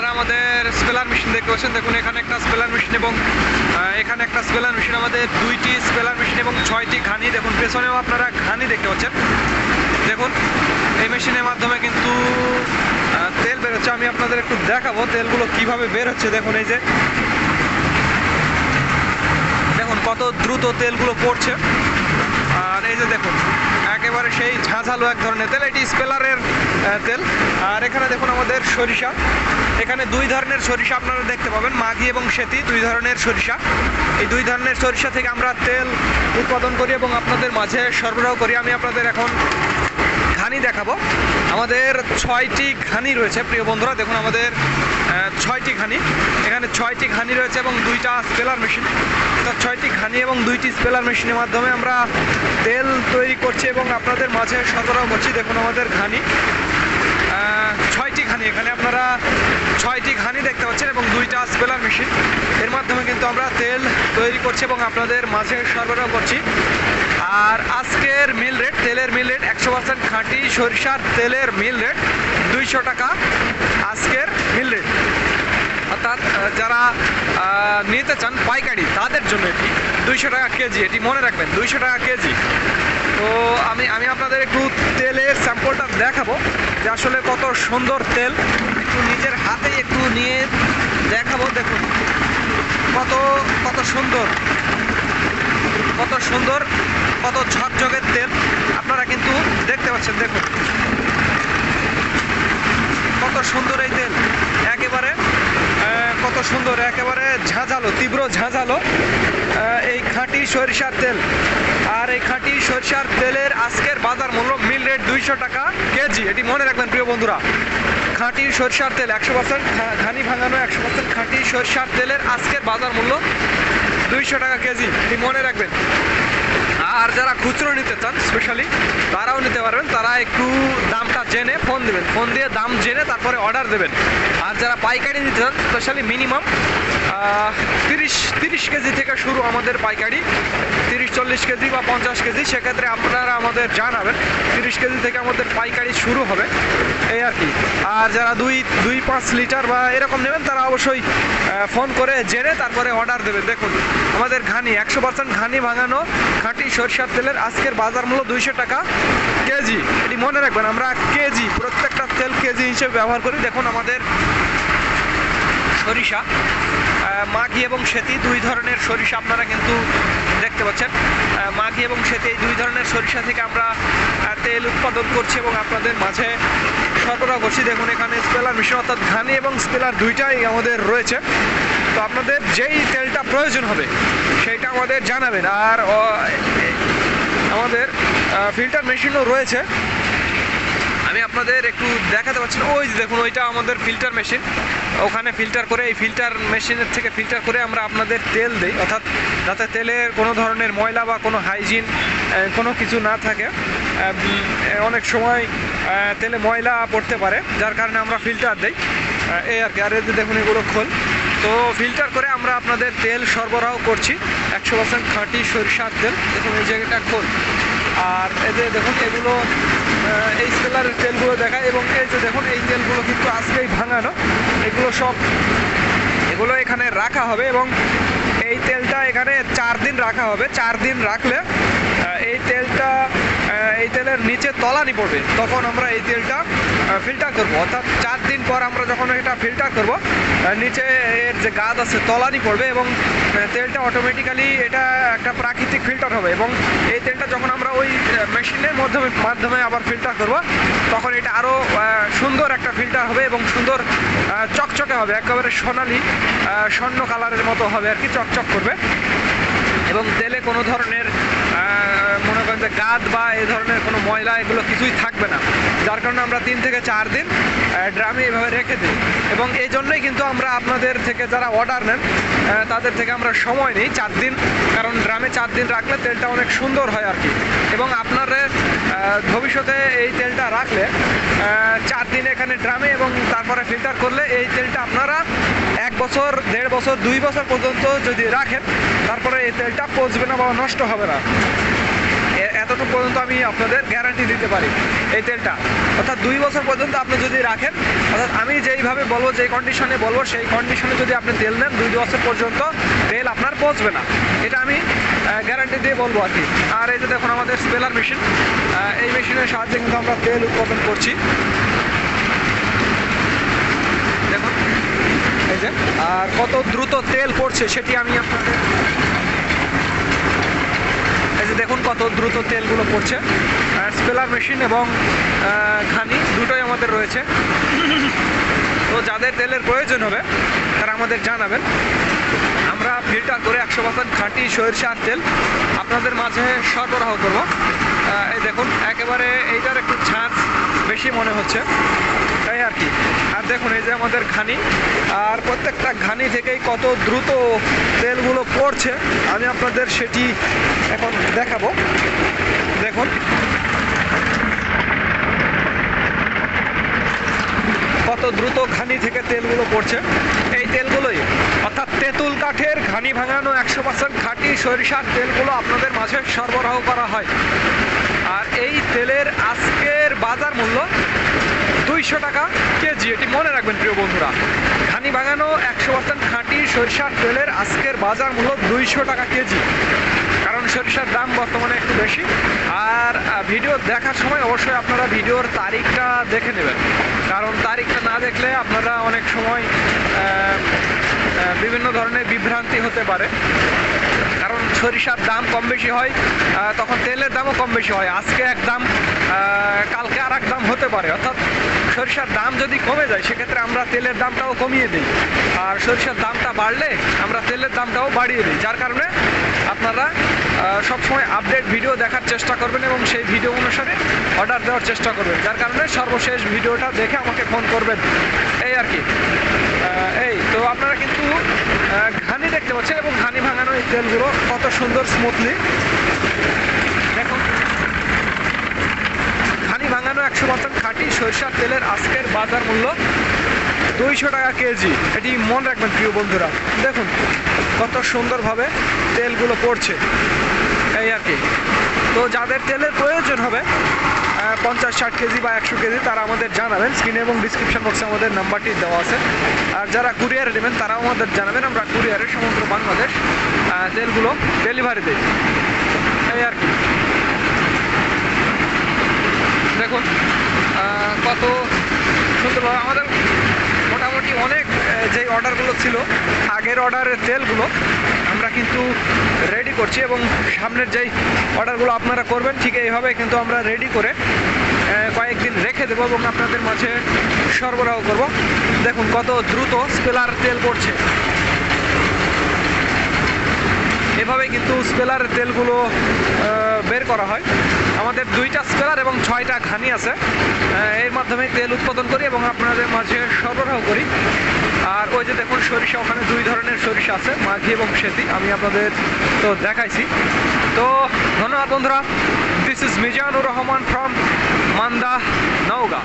আপনারা আমাদের স্পেলার মেশিন দেখতে পাচ্ছেন। দেখুন, এখানে একটা স্পেলার মেশিন এবং এখানে একটা স্পেলার মেশিন আমাদের দুইটি স্পেলার মেশিন এবং ছয়টি ঘানি। দেখুন, পেছনেও আপনারা ঘানি দেখতে পাচ্ছেন। দেখুন, এই মেশিনের মাধ্যমে কিন্তু তেল বেরোচ্ছে আমি আপনাদের একটু দেখাবো তেলগুলো কীভাবে বের হচ্ছে। দেখুন, এই যে। দেখুন, কত দ্রুত তেলগুলো পড়ছে। আর এই যে দেখুন একেবারে সেই ঝাঁঝালো এক ধরনের তেল, এটি স্পেলারের তেল। আর এখানে দেখুন আমাদের সরিষা। এখানে দুই ধরনের সরিষা আপনারা দেখতে পাবেন মাঘি এবং সেতি, দুই ধরনের সরিষা। এই দুই ধরনের সরিষা থেকে আমরা তেল উৎপাদন করি এবং আপনাদের মাঝে সরবরাহ করি। আমি আপনাদের এখন ঘানি দেখাবো। আমাদের ছয়টি ঘানি রয়েছে, প্রিয় বন্ধুরা। দেখুন আমাদের ছয়টি ঘানি। এখানে ছয়টি ঘানি রয়েছে এবং দুইটা স্পেলার মেশিন অর্থাৎ ছয়টি ঘানি এবং দুইটি স্পেলার মেশিনের মাধ্যমে আমরা তেল তৈরি করছি এবং আপনাদের মাঝে সরবরাহ করছি। দেখুন আমাদের ঘানি। ছয়টি ঘানি। এখানে আপনারা ছয়টি ঘানি দেখতে পাচ্ছেন এবং দুইটা স্পেলার মেশিন এর মাধ্যমে কিন্তু আমরা তেল তৈরি করছি এবং আপনাদের মাঝে সরবরাহ করছি। আর আজকের মিল রেট তেলের মিল রেট একশো পার্সেন্ট খাঁটি সরিষার তেলের মিল রেট দুইশো টাকা আজকের মিল রেট। অর্থাৎ যারা নিতে চান পাইকারি, তাদের জন্য এটি দুইশো টাকা কেজি। এটি মনে রাখবেন, দুইশো টাকা কেজি। তো আমি আমি আপনাদের একটু তেলের স্যাম্পলটা দেখাবো যে আসলে কত সুন্দর তেল। একটু নিজের হাতেই একটু নিয়ে দেখাবো, দেখুন। কত কত সুন্দর কত সুন্দর, কত ঝকঝকের তেল। আপনারা কিন্তু দেখতে পাচ্ছেন, দেখুন। কত সুন্দর এই তেল। একেবারে কত সুন্দর, একেবারে ঝাঁঝালো, তীব্র ঝাঁঝালো এই খাঁটি সরিষার তেল। আর এই খাঁটি সরিষার তেলের আজকের বাজার মূল্য মিল রেট দুইশো টাকা কেজি। এটি মনে রাখবেন, প্রিয় বন্ধুরা। খাঁটি সরিষার তেল, একশো পার্সেন্ট ঘানি ভাঙানো একশো পার্সেন্ট খাঁটি সরিষার তেলের আজকের বাজার মূল্য দুইশো টাকা কেজি। এটি মনে রাখবেন। আর যারা খুচরো নিতে চান স্পেশালি তারাও নিতে পারবেন। তারা একটু দামটা জেনে ফোন দেবেন। ফোন দিয়ে দাম জেনে তারপরে অর্ডার দেবেন। আর যারা পাইকারি নিতে চান স্পেশালি মিনিমাম তিরিশ তিরিশ কেজি থেকে শুরু আমাদের পাইকারি। তিরিশ, চল্লিশ কেজি বা পঞ্চাশ কেজি, সেক্ষেত্রে আপনারা আমাদের জানাবেন। তিরিশ কেজি থেকে আমাদের পাইকারি শুরু হবে। এই আর কি। আর যারা দুই দুই, পাঁচ লিটার বা এরকম নেবেন, তারা অবশ্যই ফোন করে জেনে তারপরে অর্ডার দেবেন। দেখুন, আমাদের ঘানি, একশো পার্সেন্ট ঘানি ভাঙানো খাঁটি সরিষার তেলের আজকের বাজার মূল্য দুইশো টাকা কেজি। এটি মনে রাখবেন, আমরা কেজি, প্রত্যেকটা তেল কেজি হিসেবে ব্যবহার করি। দেখুন, আমাদের সরিষা মাঘি এবং সেতি দুই ধরনের সরিষা আপনারা কিন্তু দেখতে পাচ্ছেন। মাঘি এবং সেতি এই দুই ধরনের সরিষা থেকে আমরা তেল উৎপাদন করছি এবং আপনাদের মাঝে সরবরাহ করছি। দেখুন, এখানে স্পেলার মেশিন অর্থাৎ ঘানি এবং স্পেলার দুইটাই আমাদের রয়েছে। তো আপনাদের যেই তেলটা প্রয়োজন হবে, সেইটা আমাদের জানাবেন। আর আমাদের ফিল্টার মেশিনও রয়েছে। আপনাদের একটু দেখাতে পারছি না। ওই যে দেখুন, ওইটা আমাদের ফিল্টার মেশিন ওখানে ফিল্টার করে, এই ফিল্টার মেশিনের থেকে ফিল্টার করে আমরা আপনাদের তেল দিই। অর্থাৎ যাতে তেলের কোনো ধরনের ময়লা বা কোনো হাইজিন কোনো কিছু না থাকে অনেক সময় তেলে ময়লা পড়তে পারে, যার কারণে আমরা ফিল্টার দিই। এই আর কি। আর এই যে দেখুন, এগুলো খোল। তো ফিল্টার করে আমরা আপনাদের তেল সরবরাহ করছি। একশো পার্সেন্ট খাঁটি সরিষার তেল। দেখুন, এই জায়গাটা খোল। আর এই যে দেখুন, এগুলো এই সেলারের তেলগুলো দেখায় এবং এই যে দেখুন, এই তেলগুলো কিন্তু আজকেই ভাঙানো। এগুলো সব, এগুলো এখানে রাখা হবে এবং এই তেলটা এখানে চার দিন রাখা হবে। চার দিন রাখলে এই তেলটা এই তেলের নিচে তলানি পড়বে। তখন আমরা এই তেলটা ফিল্টার করব। অর্থাৎ চার দিন পর আমরা যখন এটা ফিল্টার করব নিচে এর যে গাদ আছে, তলানি পড়বে এবং তেলটা অটোমেটিক্যালি এটা একটা প্রাকৃতিক ফিল্টার হবে এবং এই তেলটা যখন আমরা ওই মেশিনের মাধ্যমে মাধ্যমে আবার ফিল্টার করব, তখন এটা আরও সুন্দর একটা ফিল্টার হবে এবং সুন্দর চকচকে হবে। একেবারে সোনালি স্বর্ণ কালারের মতো হবে আর কি, চকচক করবে। এবং তেলে কোনো ধরনের মনে করেন যে গাদ বা এই ধরনের কোনো ময়লা, এগুলো কিছুই থাকবে না। যার কারণে আমরা তিন থেকে চার দিন ড্রামে এভাবে রেখে দিই। এবং এই জন্যই কিন্তু আমরা আপনাদের থেকে যারা অর্ডার নেন তাদের থেকে আমরা সময় নিই চার দিন। কারণ ড্রামে চার দিন রাখলে তেলটা অনেক সুন্দর হয় আর কি। এবং আপনারা ভবিষ্যতে এই তেলটা রাখলে চার দিন এখানে ড্রামে এবং তারপরে ফিল্টার করলে এই তেলটা আপনারা এক বছর, দেড় বছর, দুই বছর পর্যন্ত যদি রাখেন, তারপরে এই তেলটা পচবে না বা নষ্ট হবে না। এতটুকু পর্যন্ত আমি আপনাদের গ্যারান্টি দিতে পারি এই তেলটা। অর্থাৎ দুই বছর পর্যন্ত আপনি যদি রাখেন, অর্থাৎ আমি যেইভাবে বলব, যে কন্ডিশনে বলব, সেই কন্ডিশনে যদি আপনি তেল নেন, দুই বছর পর্যন্ত তেল আপনার পচবে না। এটা আমি গ্যারান্টি দিয়ে বলব আর কি। আর এই যে দেখুন আমাদের স্পেলার মেশিন এই মেশিনের সাহায্যে কিন্তু আমরা তেল উৎপাদন করছি। দেখুন, এই যে, আর কত দ্রুত তেল পড়ছে সেটি আমি আপনাদের যে দেখুন কত দ্রুত তেলগুলো পড়ছে। স্পেলার মেশিন এবং ঘানি দুটোই আমাদের রয়েছে। তো যাদের তেলের প্রয়োজন হবে, তারা আমাদের জানাবেন। আমরা ফিল্টার করে একশো পার্সেন্ট খাঁটি সরিষার তেল আপনাদের মাঝে সরবরাহ করব। এই দেখুন, একেবারে এইটার একটু ঝাঁজ বেশি মনে হচ্ছে। তাই আর কি। আর দেখুন, এই যে আমাদের ঘানি। আর প্রত্যেকটা ঘানি থেকেই কত দ্রুত তেলগুলো পড়ছে। আমি আপনাদের সেটি এখন দেখাবো। দেখুন। কত দ্রুত ঘানি থেকে তেলগুলো পড়ছে। এই তেলগুলোই, অর্থাৎ তেঁতুল কাঠের ঘানি ভাঙানো একশো পার্সেন্ট খাঁটি সরিষার তেলগুলো আপনাদের মাঝে সরবরাহ করা হয়। আর এই তেলের আজকের বাজার মূল্য দুইশো টাকা কেজি। এটি মনে রাখবেন প্রিয় বন্ধুরা। ঘানি ভাঙানো একশো পার্সেন্ট খাঁটি সরিষার তেলের আজকের বাজার মূল্য দুইশো টাকা কেজি। কারণ সরিষার দাম বর্তমানে একটু বেশি। আর ভিডিও দেখার সময় অবশ্যই আপনারা ভিডিওর তারিখটা দেখে নেবেন। কারণ তারিখটা না দেখলে আপনারা অনেক সময় বিভিন্ন ধরনের বিভ্রান্তি হতে পারে। সরিষার দাম কম বেশি হয় তখন তেলের দামও কম বেশি হয়। আজকে এক দাম কালকে আর এক দাম হতে পারে। অর্থাৎ সরিষার দাম যদি কমে যায়, সেক্ষেত্রে আমরা তেলের দামটাও কমিয়ে দিই। আর সরিষার দামটা বাড়লে আমরা তেলের দামটাও বাড়িয়ে দিই। যার কারণে আপনারা সবসময় আপডেট ভিডিও দেখার চেষ্টা করবেন এবং সেই ভিডিও অনুসারে অর্ডার দেওয়ার চেষ্টা করবেন। যার কারণে সর্বশেষ ভিডিওটা দেখে আমাকে ফোন করবেন। এই আর কি। এই, তো আপনারা কিন্তু ঘানি দেখতে পাচ্ছেন এবং ঘানি ভাঙানো এই তেলগুলো কত সুন্দর স্মুথলি দেখুন। ঘানি ভাঙানো একশো পার্সেন্ট খাঁটি সরিষার তেলের আজকের বাজার মূল্য দুইশো টাকা কেজি। এটি মনে রাখবেন প্রিয় বন্ধুরা। দেখুন, কত সুন্দরভাবে তেলগুলো পড়ছে। এই আর কি। তো যাদের তেলের প্রয়োজন হবে পঞ্চাশ, ষাট কেজি বা একশো কেজি তারা আমাদের জানাবেন। স্ক্রিনে এবং ডিসক্রিপশন বক্সে আমাদের নাম্বারটি দেওয়া আছে। আর যারা কুরিয়ারে নেবেন, তারাও আমাদের জানাবেন। আমরা কুরিয়ারে সমগ্র বাংলাদেশ তেলগুলো ডেলিভারি দিই। এই আর কি। দেখুন কত সুন্দরভাবে আমাদের মোটামুটি অনেক যে অর্ডারগুলো ছিল, আগের অর্ডারের তেলগুলো আমরা কিন্তু রেডি করছি এবং সামনের যেই অর্ডারগুলো আপনারা করবেন, ঠিক এইভাবে কিন্তু আমরা রেডি করে কয়েকদিন রেখে দেবো এবং আপনাদের মাঝে সরবরাহ করব। দেখুন কত দ্রুত স্পেলার তেল পড়ছে। এভাবে কিন্তু স্পেলার তেলগুলো বের করা হয়। আমাদের দুইটা স্পেলার এবং ছয়টা ঘানি আছে। এর মাধ্যমে তেল উৎপাদন করি এবং আপনাদের মাঝে সরবরাহ করি। আর ওই যে দেখুন সরিষা, ওখানে দুই ধরনের সরিষা আছে মাঘি এবং সেতি। আমি আপনাদের তো দেখাইছি। তো ধন্যবাদ বন্ধুরা। This is Mizanur Rahman from Manda, Naogaon.